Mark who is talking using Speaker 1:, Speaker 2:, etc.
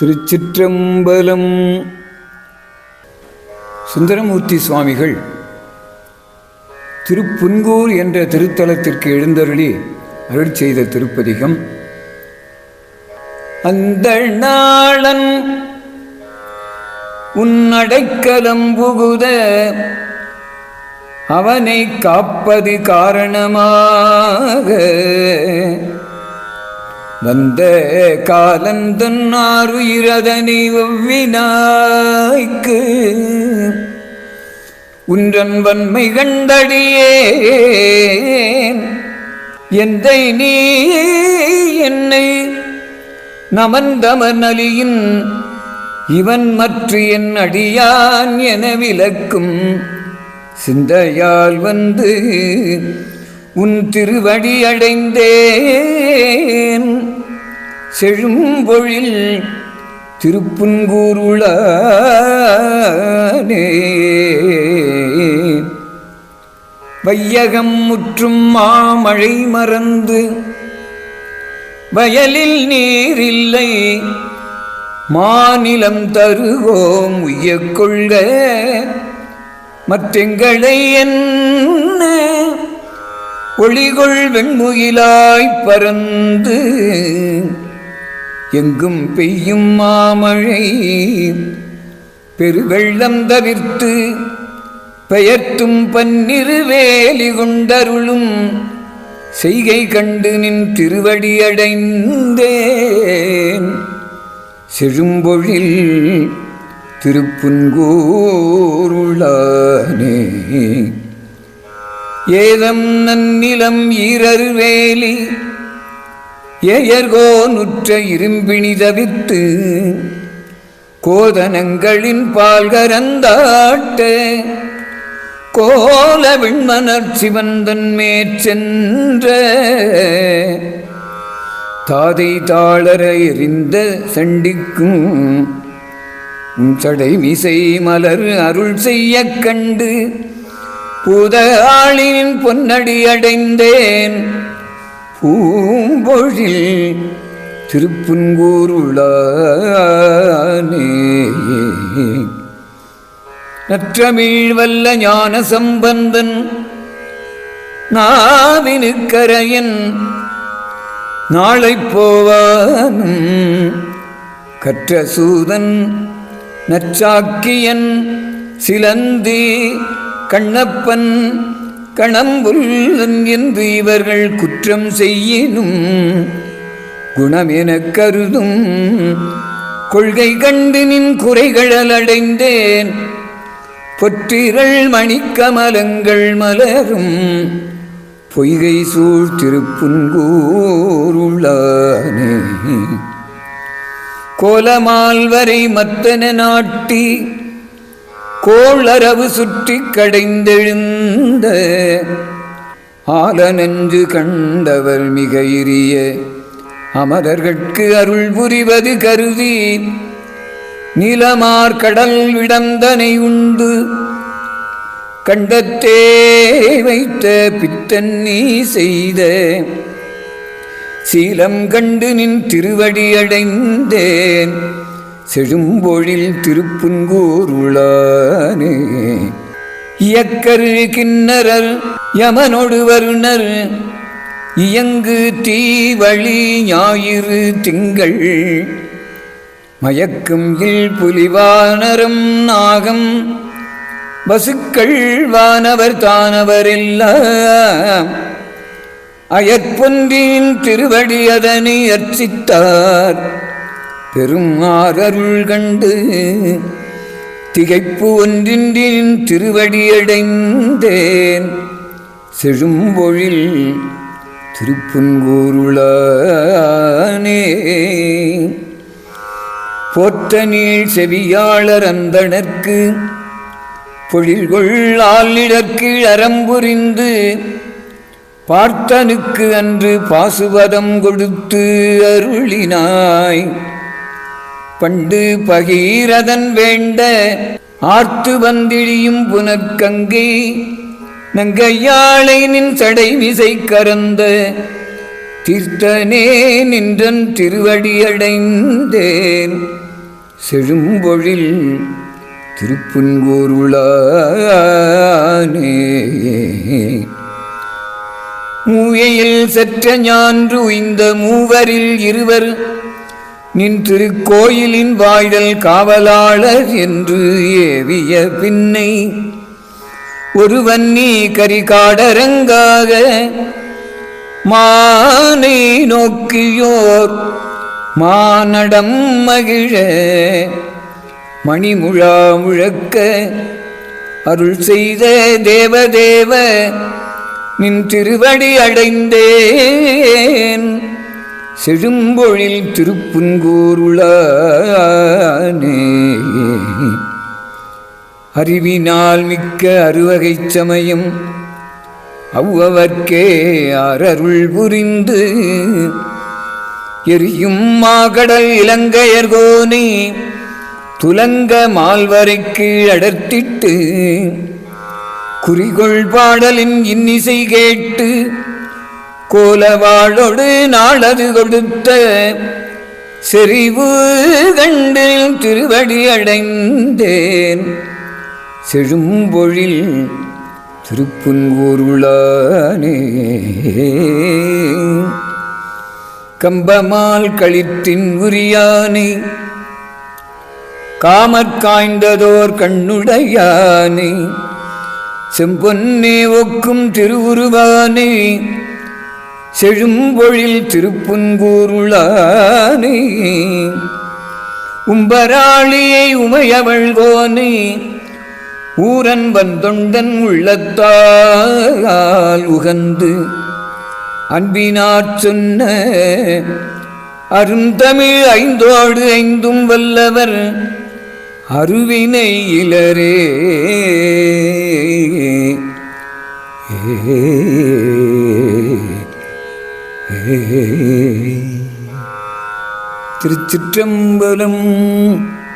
Speaker 1: திருச்சிற்றம்பலம். சுந்தரமூர்த்தி சுவாமிகள் திருப்புன்கூர் என்ற திருத்தலத்திற்கு எழுந்தருளி அருள் செய்த திருப்பதிகம். அந்த நாளன் உன்னடைக்கலம் புகுத அவனை காப்பது காரணமாக வந்த காலந்தன் ஆறுயிரதனை ஒவ்வினாய்க்கு. உன்றன் வன்மை கண்டடியே எந்த நீ என்னை நமந்தமன் அலியின் இவன் மற்ற என் அடியான் என விளக்கும் சிந்தையால் வந்து உன் திருவடி அடைந்தேன். செழும்பொழில் திருப்புன்கூருளே வையகம் முற்றும் மாமழை மறந்து வயலில் நீரில்லை. மாநிலம் தருகோம் உய்யக் கொள்க. மற்றெங்களை என்ன? ஒளிகொள் வெண்முகிலாய்ப் பறந்து எங்கும் பெய்யும் மாமழை பெருவெள்ளம் தவிர்த்து பெயர்த்தும் பன்னிரு வேலி கொண்டருளும் செய்கை கண்டு நின் திருவடியடைந்தேன் செழும்பொழில் திருப்புன்கூருளானே ஏதம் நன்னிலம் ஈரருவேலி ஏயர்கோ நுற்ற இரும்பிணி தவித்து கோதனங்களின் பால்கரந்தாட்ட கோல விண்மனர் சிவந்தன் மேற்சென்ற தாதை தாளர எரிந்த சண்டிக்கும் சடை மிசை மலர் அருள் செய்ய கண்டு பூதகாளின் பொன்னடி அடைந்தேன். பூம்பொழில் திருப்புன்கூருளானே நற்றமிழ் வல்ல ஞான சம்பந்தன் நாவினுக்கரையன் நாளை போவானும் கற்ற சூதன் நச்சாக்கியன் சிலந்தி கண்ணப்பன் கணம்புல் என்று இவர்கள் குற்றம் செய்யினும் குணமெனக் கருதும் கொள்கை கண்டு நின் குறைகளல் அடைந்தேன். பொற்றிரள் மணிக்கமலங்கள் மலரும் பொய்கை சூழ் திருப்புன்கூருளானே கோலமால்வரை மத்தன நாட்டி கோளரவு சுற்றி கடைந்தெழுந்த ஆலனஞ்சு கண்டவர் மிக இரிய அமரர்கட்கு அருள் புரிவது கருதி நிலமார் கடல் விடந்தனை உண்டு. கண்டத்தே வைத்த பித்தன்னி செய்த சீலம் கண்டு நின் திருவடி செழும்பொழில் திருப்புன்கூர் உளானே இயக்கரு கிண்ணரர் யமனொடு வருணர் இயங்கு தீவழி ஞாயிறு திங்கள். மயக்கும் இல் புலிவானரம் நாகம் வசுக்கள் வானவர் தானவரெல்லாம் அயற்பொன்றின் திருவடி அதனை அர்ச்சித்தார். பெரும் ஆரருள் கண்டு திகைப்பு ஒன்றின்றின் திருவடியடைந்தேன். செழும்பொழில் திருப்புன்கூருளானே. போற்ற நீள் செவியாளர் அந்தனர்க்கு பொழில்கொள் ஆளிடக்கீழ் அறம்புரிந்து பார்த்தனுக்கு அன்று பாசுவதம் கொடுத்து அருளினாய். பண்டு பகீரதன் வேண்ட ஆர்த்து வந்திழியும் புனற்கங்கை நங்கையாளை நின் சடை விசை கரந்த தீர்த்தனே நின்றன் திருவடியடைந்தேன். செழும்பொழில் திருப்புன்கூருளானே. மூயையில் செற்ற ஞான்று உய்ந்த மூவரில் இருவர் நின் திருக்கோயிலின் வாய்தல் காவலாளர் என்று ஏவிய பின்னை ஒருவன் நீ கரிகாடரங்காக மானை நோக்கியோர் மானடம் மகிழ மணிமுழா முழக்க அருள் செய்த தேவதேவ நின் திருவடி அடைந்தே செழும்பொழில் திருப்புன்கூருளானே அறிவினால் மிக்க அறுவகை சமயம் அவ்வவர்க்கே அரருள் புரிந்து. எரியும் மாகடல் இலங்கையர்கோனே துலங்க மால்வரைக்கு அடர்த்திட்டு குறிகொள் பாடலின் இன்னிசை கேட்டு கோலவாழொடு நாளது கொடுத்த செறிவு கண்டு திருவடி அடைந்தேன். செழும்பொழில் திருப்புன்கூருளானே கம்பமால் களித்தின் உரியானே. காமற்காய்ந்ததோர் கண்ணுடையானே. செம்பொன்னே ஒக்கும் திருவுருவானே. செழும்பொழில் திருப்புன்கூருளானே உம்பராளியை உமையவள்கோனே ஊரன் வந்தொண்டன் உள்ளத்தால் உகந்து அன்பினாற் சொன்ன அருந்தமிழ் ஐந்தோடு ஐந்தும் வல்லவர் அருவினை இலரே. திருச்சிற்றம்பலம்